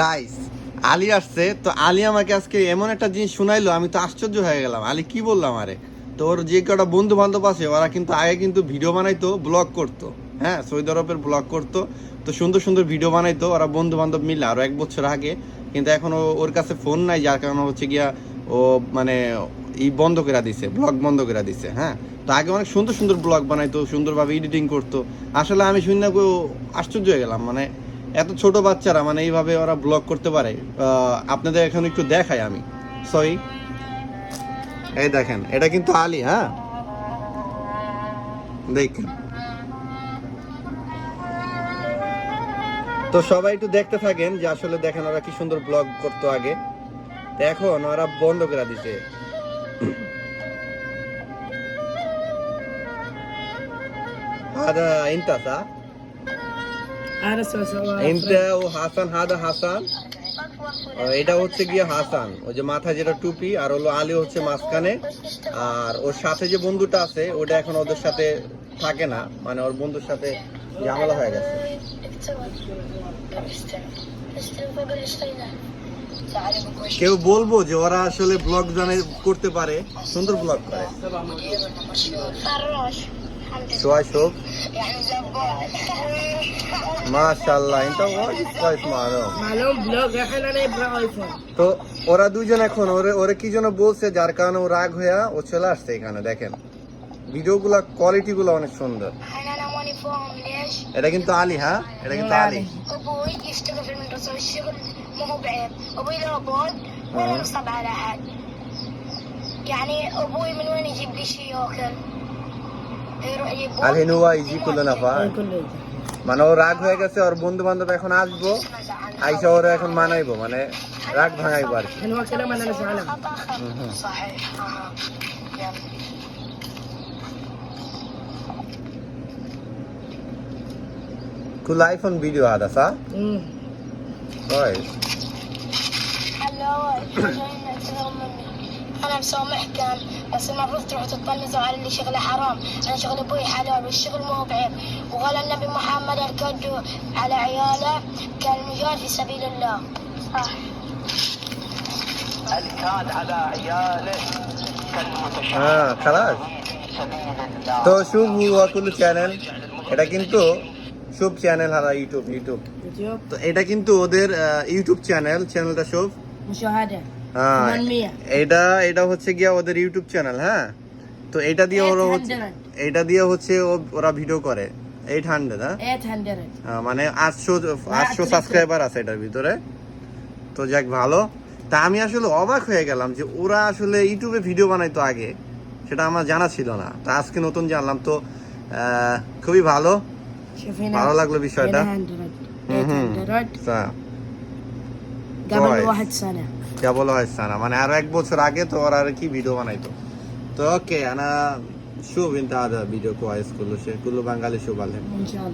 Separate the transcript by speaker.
Speaker 1: Guys Ali আসছে, তো আলী আমাকে আজকে এমন একটা জিনিস শুনাইলো, আমি তো আশ্চর্য হয়ে গেলাম। আলী কি বললাম আরে তো ওর যে কটা বন্ধু বান্ধব আছে, ওরা কিন্তু আগে কিন্তু ভিডিও বানাইতো ব্লগ করতো। হ্যাঁ সৌদি আরবের ব্লগ করতো। তো সুন্দর সুন্দর ভিডিও বানাইতো, ওরা বন্ধু বান্ধব মিলে আরও এক বছর আগে। কিন্তু এখন ওর কাছে ফোন নাই, যার কারণে হচ্ছে গিয়া ও মানে ই বন্ধ করে দিছে ব্লগ বন্ধ করে দিছে হ্যাঁ। তো আগে অনেক সুন্দর সুন্দর ব্লগ বানাইতো, সুন্দরভাবে এডিটিং করতো। আসলে আমি শুনে না আশ্চর্য হয়ে গেলাম মানে এত ছোট বাচ্চারা মানে এইভাবে ওরা ব্লগ করতে পারে আপনাদের এখন একটু দেখাই আমি। সরি এই দেখেন, এটা কিন্তু আলি হ্যাঁ? দেখেন। তো সবাই একটু দেখতে থাকেন যে আসলে দেখেন ওরা কি সুন্দর ব্লগ করতো আগে। এখন ওরা বন্ধ করে দিছে।
Speaker 2: আর ইন্তাসা ইনতা
Speaker 1: ও হাসান হাদা হাসান। এটা হচ্ছে গিয়ে হাসান। ওই যে মাথা যেটা টুপি আর হলো আলী হচ্ছে মাঝখানে। আর ওর সাথে যে বন্ধুটা আছে ওটা এখন ওদের সাথে থাকে না। মানে ওর বন্ধুর সাথে ঝামেলা হয়ে গেছে। কেউ বলব যে ওরা আসলে ব্লগ জানে করতে পারে সুন্দর ব্লগ করে।
Speaker 3: فراش
Speaker 1: সোয়া শোক
Speaker 3: يعني زبال
Speaker 1: মাশাআল্লাহ এটা ওয়াইস ওয়াইস মানো
Speaker 2: معلوم بلوج الحين انا يبغى ايفون
Speaker 1: তো ওরা দুজন এখন ওরে ওরে কি যেন বলছে যার কারণে ও রাগ হইয়া ও চলে আসছে এখানে দেখেন ভিডিওগুলা কোয়ালিটি গুলো অনেক সুন্দর
Speaker 3: الحين انا ماني فاهم ليش
Speaker 1: এটা কিন্তু আলী হ্যাঁ এটা কিন্তু আলী
Speaker 3: ابوي يشتغل في المدرسه والشغل مو هو بعيب ابوي له بود ولا
Speaker 1: آه.
Speaker 3: نصب على احد يعني ابوي من وين يجيب لي شيء ياكل
Speaker 1: আর ইজি করল না পা মানে ও রাগ হয়ে গেছে ওর বন্ধু বান্ধব এখন আসব আইসা ওরা এখন মানাইবো মানে রাগ ভাঙাইবো আর
Speaker 2: কুল আইফোন ভিডিও আদ সা
Speaker 3: হয়? হ্যালো
Speaker 1: مهم.
Speaker 3: صحيح اها يلا
Speaker 1: كل ايفون فيديو هذا صح؟
Speaker 2: امم
Speaker 1: كويس
Speaker 3: هلا جايين نعتذر مني انا مسامحكم بس المفروض تروحوا تطنزوا على اللي شغله حرام انا شغل ابوي حلال والشغل مو بعيب وقال النبي محمد الكد على عياله كالمجال في سبيل الله صح
Speaker 4: الكاد على عياله كالمتشابه
Speaker 1: হ্যাঁ খালাস
Speaker 4: في سبيل الله
Speaker 1: তো শুভ হুয়া কুলু চ্যানেল এটা কিন্তু শুভ চ্যানেল হারা ইউটিউব ইউটিউব
Speaker 2: يوتيوب
Speaker 1: তো এটা কিন্তু ওদের ইউটিউব চ্যানেল চ্যানেলটা শুভ
Speaker 2: مشاهده
Speaker 1: হ্যাঁ এটা এটা হচ্ছে গিয়া ওদের ইউটিউব চ্যানেল হ্যাঁ? তো এটা দিয়ে ওরা হচ্ছে এটা দিয়ে হচ্ছে ওরা ভিডিও করে। এইট হান্ড্রেড হ্যাঁ? হ্যাঁ? মানে আটশো আটশো সাবস্ক্রাইবার আছে এটার ভিতরে। তো যাক ভালো। তা আমি আসলে অবাক হয়ে গেলাম যে ওরা আসলে ইউটিউবে ভিডিও বানাইতো আগে। সেটা আমার জানা ছিল না। তা আজকে নতুন জানলাম। তো খুবই ভালো। ভালো লাগল বিষয়টা।
Speaker 2: হুম
Speaker 1: হুম।
Speaker 2: 800
Speaker 1: তা
Speaker 2: قبل
Speaker 1: كويس.
Speaker 2: واحد سنه
Speaker 1: যা বলা হয়েছে না মানে আরো এক বছর আগে তো ওরা আর কি ভিডিও বানাইতো তো ওকে انا شوف انت هذا فيديو كويس كله شيء كله بنغالي شو بالهم
Speaker 2: ان شاء الله